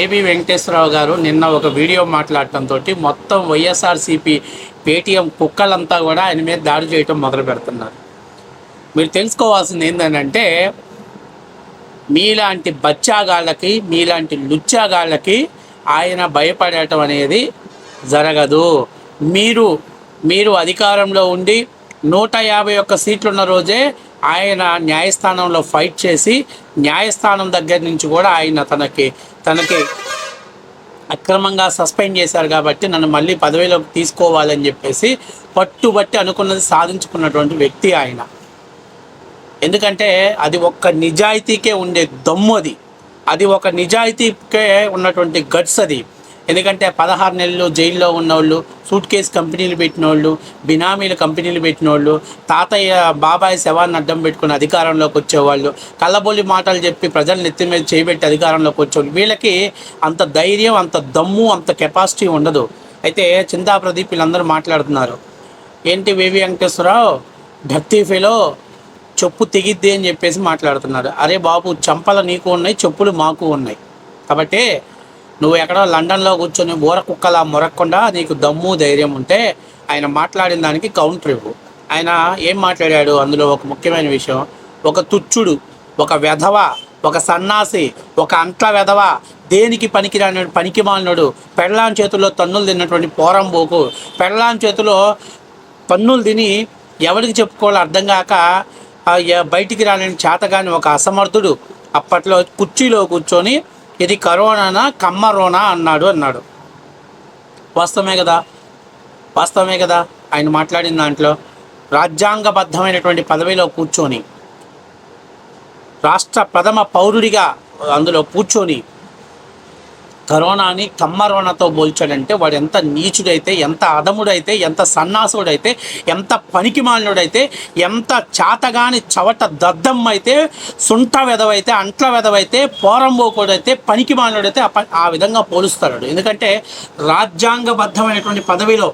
AB Venkateswararao గారు నిన్న ఒక వీడియో మాట్లాడటంతో మొత్తం వైఎస్ఆర్సీపీ పేటీఎం కుక్కలంతా కూడా ఆయన మీద దాడి చేయటం మొదలు పెడుతున్నారు. మీరు తెలుసుకోవాల్సింది ఏంటంటే మీలాంటి బచ్చాగాళ్ళకి మీలాంటి లుచ్చాగాళ్ళకి ఆయన భయపడటం అనేది జరగదు. మీరు మీరు అధికారంలో ఉండి నూట యాభై ఒక్క సీట్లు ఉన్న రోజే ఆయన న్యాయస్థానంలో ఫైట్ చేసి న్యాయస్థానం దగ్గర నుంచి కూడా ఆయన తనకి తనకి అక్రమంగా సస్పెండ్ చేశారు కాబట్టి నన్ను మళ్ళీ పదవిలోకి తీసుకోవాలని చెప్పేసి పట్టుబట్టి అనుకున్నది సాధించుకున్నటువంటి వ్యక్తి ఆయన. ఎందుకంటే అది ఒక్క నిజాయితీకే ఉండే దమ్ము అది. అది ఒక నిజాయితీకే ఉన్నటువంటి గట్స్ అది. ఎందుకంటే పదహారు నెలలు జైల్లో ఉన్నోళ్ళు సూట్ కేస్ కంపెనీలు పెట్టిన వాళ్ళు బినామీలు కంపెనీలు పెట్టిన వాళ్ళు తాతయ్య బాబాయ్ శవాన్ని అడ్డం పెట్టుకుని అధికారంలోకి వచ్చేవాళ్ళు కళ్ళబొల్లి మాటలు చెప్పి ప్రజలు నెత్తి మీద చేయబెట్టి అధికారంలోకి వచ్చేవాళ్ళు. వీళ్ళకి అంత ధైర్యం అంత దమ్ము అంత కెపాసిటీ ఉండదు. అయితే చింతా ప్రదీప్ వీళ్ళందరూ మాట్లాడుతున్నారు. ఏంటి వేవి వెంకటేశ్వరరావు? భక్తి ఫెలో? చెప్పు తెగిద్ది అని చెప్పేసి మాట్లాడుతున్నారు. అరే బాబు చంపలు నీకు ఉన్నాయి చెప్పులు మాకు ఉన్నాయి. కాబట్టి నువ్వు ఎక్కడో లండన్లో కూర్చొని ఊర కుక్కలా మొరక్కుండా నీకు దమ్ము ధైర్యం ఉంటే ఆయన మాట్లాడిన దానికి కౌంటర్ ఇవ్వు. ఆయన ఏం మాట్లాడాడు? అందులో ఒక ముఖ్యమైన విషయం. ఒక తుచ్చుడు ఒక వెధవ ఒక సన్నాసి ఒక అంట్ల వెధవ దేనికి పనికిరాని పనికి మాలినోడు పెళ్ళాం చేతుల్లో తన్నులు తిన్నటువంటి పోరంబోకు పెళ్ళాం చేతిలో పన్నులు తిని ఎవరికి చెప్పుకోవాలో అర్థం కాక బయటికి రాలేని చేతగాని ఒక అసమర్థుడు అప్పట్లో కుర్చీలో కూర్చొని ఇది కరోనానా కమ్మరోనా అన్నాడు అన్నాడు. వాస్తవమే కదా? వాస్తవమే కదా? ఆయన మాట్లాడిన దాంట్లో రాజ్యాంగబద్ధమైనటువంటి పదవిలో కూర్చొని రాష్ట్ర ప్రథమ పౌరుడిగా అందులో కూర్చొని కరోనాని కమ్మరోనాతో పోల్చాడంటే వాడు ఎంత నీచుడైతే ఎంత అదముడైతే ఎంత సన్నాసుడైతే ఎంత పనికిమాలినుడైతే ఎంత చాతగాని చవట దద్దం అయితే సుంట వెదవైతే అంట్ల వెదవైతే పోరంబోకుడైతే పనికిమాలినుడైతే ఆ ఆ విధంగా పోలుస్తాడు. ఎందుకంటే రాజ్యాంగబద్ధమైనటువంటి పదవిలో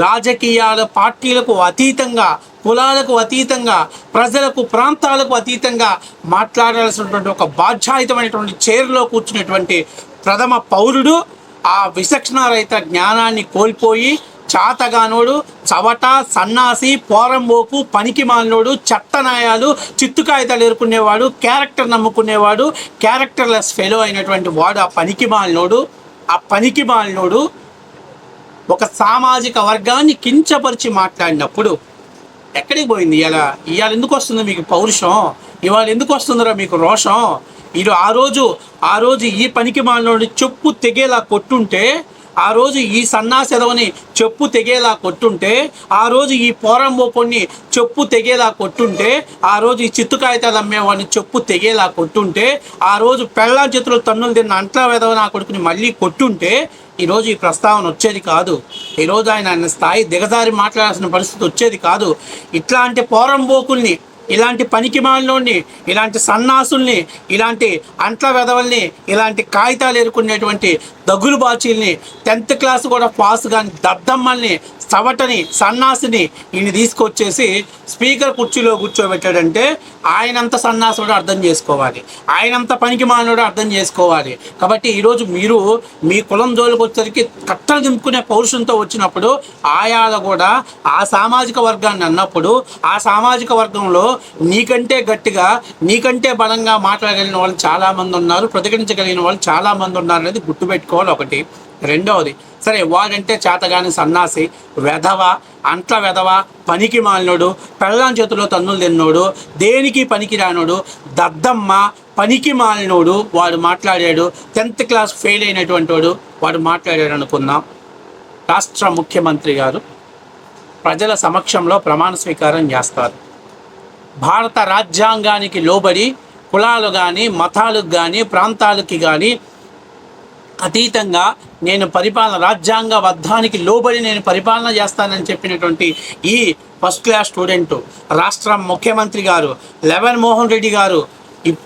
రాజకీయాల పార్టీలకు అతీతంగా కులాలకు అతీతంగా ప్రజలకు ప్రాంతాలకు అతీతంగా మాట్లాడాల్సినటువంటి ఒక బాధ్యాయుతమైనటువంటి చైర్లో కూర్చున్నటువంటి ప్రథమ పౌరుడు ఆ విచక్షణారహిత జ్ఞానాన్ని కోల్పోయి చాతగానోడు చవట సన్నాసి పోరంబోకు పనికి మాలినోడు చెత్తనాయాలు చిత్తు కాగితాలు ఎరుకునేవాడు క్యారెక్టర్ నమ్ముకునేవాడు క్యారెక్టర్లెస్ ఫెలో అయినటువంటి వాడు ఆ పనికి మాలినోడు. ఆ పనికి మాలినోడు ఒక సామాజిక వర్గాన్ని కించపరిచి మాట్లాడినప్పుడు ఎక్కడికి పోయింది? ఇలా ఇవాళ ఎందుకు వస్తుంది మీకు పౌరుషం? ఇవాళ ఎందుకు వస్తుందిరా మీకు రోషం? మీరు ఆ రోజు ఆ రోజు ఈ పనికి మాలినోడి చెప్పు తెగేలా కొట్టుంటే ఆ రోజు ఈ సన్నాసెదవని చెప్పు తెగేలా కొట్టుంటే ఆ రోజు ఈ పోరంబోపొన్ని చెప్పు తెగేలా కొట్టుంటే ఆ రోజు ఈ చిత్తు కాగితాలు అమ్మేవాడిని చెప్పు తెగేలా కొట్టుంటే ఆ రోజు పెళ్ళాం చేతులు తన్నులు తిన్న అంట్ల వెదవ నా కొడుకుని మళ్ళీ కొట్టుంటే ఈరోజు ఈ ప్రస్తావన వచ్చేది కాదు. ఈరోజు ఆయన ఆయన స్థాయి దిగజారి మాట్లాడాల్సిన పరిస్థితి వచ్చేది కాదు. ఇట్లాంటి పోరంబోకుల్ని ఇలాంటి పనికి ఇలాంటి సన్నాసుల్ని ఇలాంటి అంట్ల వెదవల్ని ఇలాంటి కాగితాలు ఎరుకునేటువంటి దగ్గులు బాచీల్ని టెన్త్ క్లాస్ కూడా పాస్ కాని దద్దమ్మల్ని సవటని సన్నాసిని ఈయన తీసుకొచ్చేసి స్పీకర్ కుర్చీలో కూర్చోబెట్టాడంటే ఆయనంత సన్నాసుడు అర్థం చేసుకోవాలి. ఆయనంత పనికి మానవుడు అర్థం చేసుకోవాలి. కాబట్టి ఈరోజు మీరు మీ కులం జోలికి వచ్చేసరికి కట్టలు దింపుకునే పౌరుషంతో వచ్చినప్పుడు ఆయాల కూడా ఆ సామాజిక వర్గాన్ని అన్నప్పుడు ఆ సామాజిక వర్గంలో నీకంటే గట్టిగా నీకంటే బలంగా మాట్లాడగలిగిన వాళ్ళు చాలామంది ఉన్నారు ప్రతిఘటించగలిగిన వాళ్ళు చాలామంది ఉన్నారు అనేది గుర్తుపెట్టుకోవాలి ఒకటి. రెండవది సరే వాడంటే చేతగాని సన్నాసి వెధవ అంట్ల వెధవ పనికి మాలినోడు పెళ్ళాం చేతిలో తన్నులు తిన్నోడు దేనికి పనికి రానోడు దద్దమ్మ పనికి మాలినోడు వాడు మాట్లాడాడు టెన్త్ క్లాస్ ఫెయిల్ అయినటువంటి వాడు వాడు మాట్లాడాడు అనుకుందాం. రాష్ట్ర ముఖ్యమంత్రి గారు ప్రజల సమక్షంలో ప్రమాణ స్వీకారం చేస్తారు. భారత రాజ్యాంగానికి లోబడి కులాలు కానీ మతాలకు కానీ ప్రాంతాలకి కానీ అతీతంగా నేను పరిపాలన రాజ్యాంగ బద్ధానికి లోబడి నేను పరిపాలన చేస్తానని చెప్పినటువంటి ఈ ఫస్ట్ క్లాస్ స్టూడెంట్ రాష్ట్ర ముఖ్యమంత్రి గారు లెవెన్ మోహన్ రెడ్డి గారు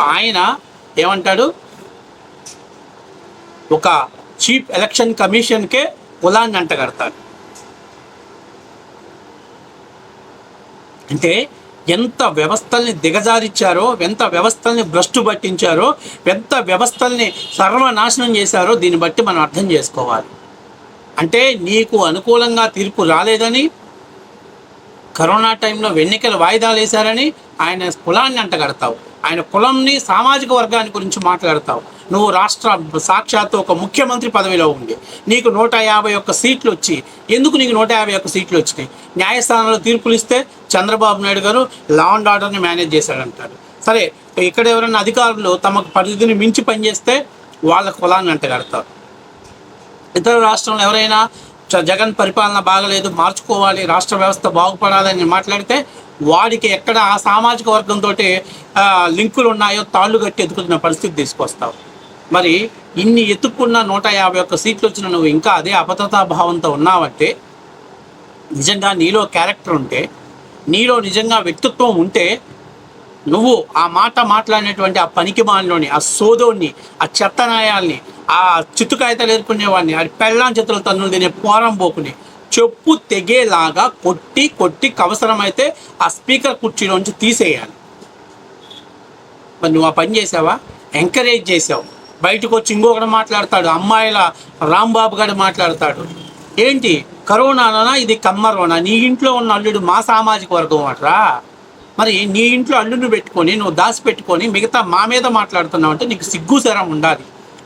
ఆయన ఏమంటాడు? ఒక చీఫ్ ఎలక్షన్ కమిషన్కే కులాన్ని అంటగడతాడు. అంటే ఎంత వ్యవస్థల్ని దిగజారిచ్చారో ఎంత వ్యవస్థల్ని భ్రష్టు పట్టించారో ఎంత వ్యవస్థల్ని సర్వనాశనం చేశారో దీన్ని బట్టి మనం అర్థం చేసుకోవాలి. అంటే నీకు అనుకూలంగా తీర్పు రాలేదని కరోనా టైంలో ఎన్నికలు వాయిదాలు వేశారని ఆయన కులాన్ని అంటగడతావు. ఆయన కులంని సామాజిక వర్గాన్ని గురించి మాట్లాడతావు. నువ్వు రాష్ట్ర సాక్షాత్తు ఒక ముఖ్యమంత్రి పదవిలో ఉండి నీకు నూట యాభై ఒక్క సీట్లు వచ్చి ఎందుకు నీకు నూట యాభై ఒక్క సీట్లు వచ్చినాయి? న్యాయస్థానంలో తీర్పులు ఇస్తే చంద్రబాబు నాయుడు గారు లా అండ్ ఆర్డర్ని మేనేజ్ చేశాడంటారు. సరే ఇక్కడ ఎవరైనా అధికారులు తమకు పరిధిని మించి పనిచేస్తే వాళ్ళ కులాన్ని అంటగడతారు. ఇతర రాష్ట్రంలో ఎవరైనా చ- జగన్ పరిపాలన బాగలేదు మార్చుకోవాలి రాష్ట్ర వ్యవస్థ బాగుపడాలని మాట్లాడితే వాడికి ఎక్కడ ఆ సామాజిక వర్గంతో లింకులు ఉన్నాయో తాళ్ళు కట్టి ఎత్తుకున్న పరిస్థితి తీసుకొస్తావు. మరి ఇన్ని ఎత్తుక్కున్న నూట యాభై ఒక్క సీట్లు వచ్చిన నువ్వు ఇంకా అదే అభద్రతా భావంతో ఉన్నావంటే నిజంగా నీలో క్యారెక్టర్ ఉంటే నీలో నిజంగా వ్యక్తిత్వం ఉంటే నువ్వు ఆ మాట మాట్లాడినటువంటి ఆ పనికి మాలినోని ఆ సోదోని ఆ చెత్తనాయాల్ని ఆ చిత్తుకాయతలు ఎదుర్కొనేవాడిని ఆ పెళ్ళాం చేతుల తన్నులు తినే పోరం పోకుని చెప్పు తెగేలాగా కొట్టి కొట్టి అవసరమైతే ఆ స్పీకర్ కుర్చీలోంచి తీసేయాలి. మరి నువ్వు ఆ పని చేసావా? ఎంకరేజ్ చేసావు. బయటకు వచ్చి ఇంకొకటి మాట్లాడతాడు అమ్మాయిల రాంబాబు గారు మాట్లాడతాడు. ఏంటి? కరోనానా ఇది కమ్మరోనా? నీ ఇంట్లో ఉన్న అల్లుడు మా సామాజిక వర్గం అట్రా? మరి నీ ఇంట్లో అల్లుడిని పెట్టుకొని నువ్వు దాసి పెట్టుకొని మిగతా మా మీద మాట్లాడుతున్నావు అంటే నీకు సిగ్గు శరం ఉండాలి.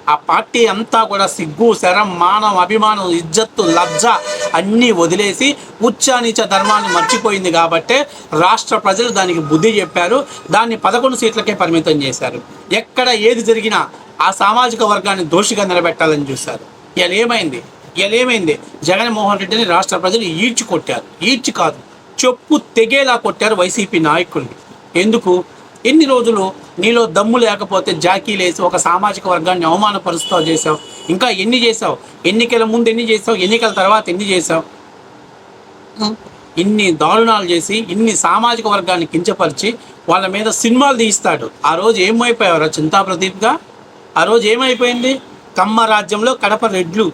ఆ పార్టీ అంతా కూడా సిగ్గు శరం మానం అభిమానం ఇజ్జత్తు లజ్జ అన్నీ వదిలేసి ఉచ్చానీచ ధర్మాన్ని మర్చిపోయింది కాబట్టే రాష్ట్ర ప్రజలు దానికి బుద్ధి చెప్పారు. దాన్ని పదకొండు సీట్లకే పరిమితం చేశారు. ఎక్కడ ఏది జరిగినా ఆ సామాజిక వర్గాన్ని దోషిగా నిలబెట్టాలని చూశారు. ఇలా ఏమైంది? ఇలా ఏమైంది? జగన్మోహన్ రెడ్డిని రాష్ట్ర ప్రజలు ఈడ్చి కొట్టారు. ఈడ్చి కాదు చెప్పు తెగేలా కొట్టారు వైసీపీ నాయకుల్ని. ఎందుకు? ఎన్ని రోజులు నీలో దమ్ము లేకపోతే జాకీలేసి ఒక సామాజిక వర్గాన్ని అవమానపరుస్తూ చేసావు ఇంకా ఎన్ని చేసావు ఎన్నికల ముందు ఎన్ని చేసావు ఎన్నికల తర్వాత ఎన్ని చేసావు ఇన్ని దారుణాలు చేసి ఇన్ని సామాజిక వర్గాన్ని కించపరిచి వాళ్ళ మీద సినిమాలు తీస్తాడు ఆ రోజు ఏమైపోయారు చింతా ప్రదీప్గా? ఆ రోజు ఏమైపోయింది? కమ్మ రాజ్యంలో కడప రెడ్లు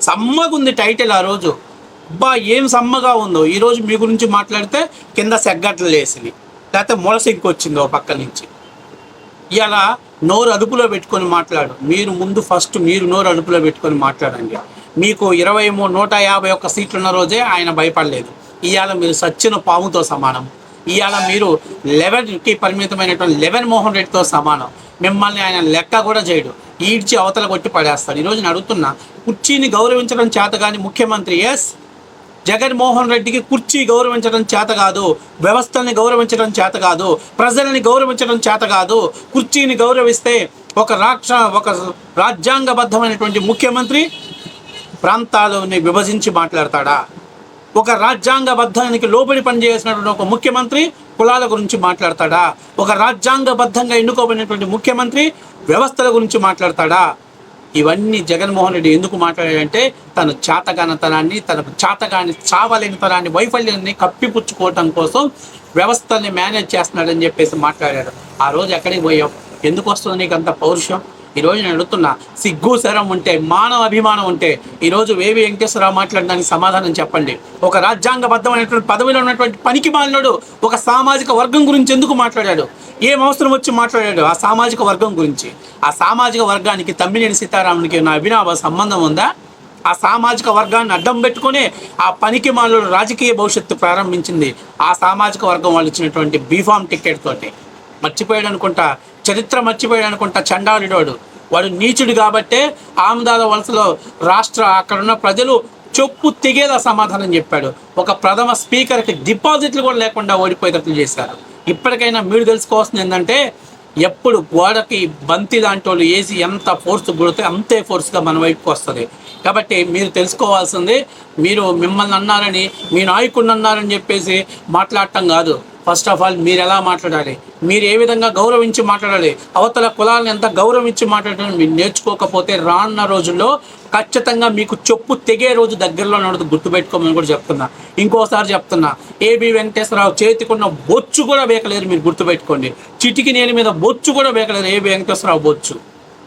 సమ్మగుంది టైటిల్ ఆ రోజు. అబ్బా ఏం సమ్మగా ఉందో. ఈ రోజు మీ గురించి మాట్లాడితే కింద సెగ్గట్లు లేసివి లేకపోతే మొలసింకి వచ్చింది ఓ పక్క నుంచి. ఇలా నోరు అదుపులో పెట్టుకొని మాట్లాడు. మీరు ముందు ఫస్ట్ మీరు నోరు అదుపులో పెట్టుకొని మాట్లాడండి. మీకు ఇరవై మూడు నూట యాభై ఒక్క సీట్లు ఉన్న రోజే ఆయన భయపడలేదు. ఇవాళ మీరు సచ్చిన పాముతో సమానం. ఇవాళ మీరు లెవెన్కి పరిమితమైనటువంటి లెవెన్ మోహన్ రెడ్డితో సమానం. మిమ్మల్ని ఆయన లెక్క కూడా చేయడు. ఈడ్చి అవతల కొట్టి పడేస్తాడు. ఈరోజు నేను అడుగుతున్నా కుర్చీని గౌరవించడం చేత కానీ ముఖ్యమంత్రి ఎస్? జగన్మోహన్ రెడ్డికి కుర్చీ గౌరవించడం చేత కాదు వ్యవస్థల్ని గౌరవించడం చేత కాదు ప్రజల్ని గౌరవించడం చేత కాదు కుర్చీని గౌరవిస్తే ఒక రాక్ష ఒక రాజ్యాంగబద్ధమైనటువంటి ముఖ్యమంత్రి ప్రాంతాలని విభజించి మాట్లాడతాడా? ఒక రాజ్యాంగబద్ధానికి లోబడి పనిచేసినటువంటి ఒక ముఖ్యమంత్రి కులాల గురించి మాట్లాడతాడా? ఒక రాజ్యాంగబద్ధంగా ఎన్నుకోబడినటువంటి ముఖ్యమంత్రి వ్యవస్థల గురించి మాట్లాడతాడా? ఇవన్నీ జగన్మోహన్ రెడ్డి ఎందుకు మాట్లాడాడంటే తన చాతగానతనాన్ని తన చాతగాని చావలేనితనాన్ని వైఫల్యాన్ని కప్పిపుచ్చుకోవటం కోసం వ్యవస్థని మేనేజ్ చేస్తున్నాడని చెప్పేసి మాట్లాడాడు. ఆ రోజు ఎక్కడికి పోయావు? ఎందుకు వస్తుంది నీకు అంత పౌరుషం? ఈరోజు నేను అడుగుతున్నా సిగ్గు శరం ఉంటే మానవ అభిమానం ఉంటే ఈరోజు వేవి వెంకటేశ్వరరావు మాట్లాడడానికి సమాధానం చెప్పండి. ఒక రాజ్యాంగబద్ధమైనటువంటి పదవిలో ఉన్నటువంటి పనికి మాలినోడు ఒక సామాజిక వర్గం గురించి ఎందుకు మాట్లాడాడు? ఏం అవసరం వచ్చి మాట్లాడాడు ఆ సామాజిక వర్గం గురించి? ఆ సామాజిక వర్గానికి తమ్మినేని సీతారామునికి నా అభినవ సంబంధం ఉందా? ఆ సామాజిక వర్గాన్ని అడ్డం పెట్టుకుని ఆ పనికి మాలో రాజకీయ భవిష్యత్తు ప్రారంభించింది. ఆ సామాజిక వర్గం వాళ్ళు ఇచ్చినటువంటి బీఫామ్ టికెట్ తోటి. మర్చిపోయాడు అనుకుంటా చరిత్ర మర్చిపోయాడు అనుకుంటా చండాలుడోడు. వాడు నీచుడు కాబట్టే ఆమదాల వలసలో రాష్ట్ర అక్కడున్న ప్రజలు చెప్పు తెగేలా సమాధానం చెప్పాడు. ఒక ప్రథమ స్పీకర్కి డిపాజిట్లు కూడా లేకుండా ఓడిపోయేటట్లు చేశారు. ఇప్పటికైనా మీరు తెలుసుకోవాల్సింది ఏంటంటే ఎప్పుడు గోడకి బంతి లాంటి వాళ్ళు వేసి ఎంత ఫోర్స్ కొడితే అంతే ఫోర్స్గా మన వైపుకి వస్తుంది. కాబట్టి మీరు తెలుసుకోవాల్సింది మీరు మిమ్మల్ని అన్నారని మీ నాయకుడిని అన్నారని చెప్పేసి మాట్లాడటం కాదు. ఫస్ట్ ఆఫ్ ఆల్ మీరు ఎలా మాట్లాడాలి? మీరు ఏ విధంగా గౌరవించి మాట్లాడాలి? అవతల కులాలను ఎంత గౌరవించి మాట్లాడటం మీరు నేర్చుకోకపోతే రానున్న రోజుల్లో ఖచ్చితంగా మీకు చెప్పు తెగే రోజు దగ్గరలో నడుతూ గుర్తుపెట్టుకోమని కూడా చెప్తున్నా. ఇంకోసారి చెప్తున్నా. ఏబి వెంకటేశ్వరరావు చేతికున్న బొచ్చు కూడా వేయకలేరు మీరు గుర్తుపెట్టుకోండి చిటికి నేల మీద బొచ్చు కూడా వేయకలేరు ఏబి వెంకటేశ్వరరావు బొచ్చు.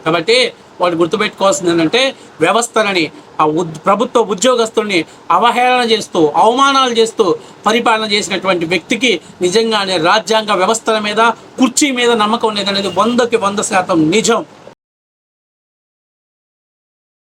కాబట్టి వాళ్ళు గుర్తుపెట్టుకోవాల్సింది ఏంటంటే వ్యవస్థలని ఆ ఉద్ ప్రభుత్వ ఉద్యోగస్తుల్ని అవహేళన చేస్తూ అవమానాలు చేస్తూ పరిపాలన చేసినటువంటి వ్యక్తికి నిజంగానే రాజ్యాంగ వ్యవస్థల మీద కుర్చీ మీద నమ్మకం లేదనేది వందకి వంద శాతం నిజం.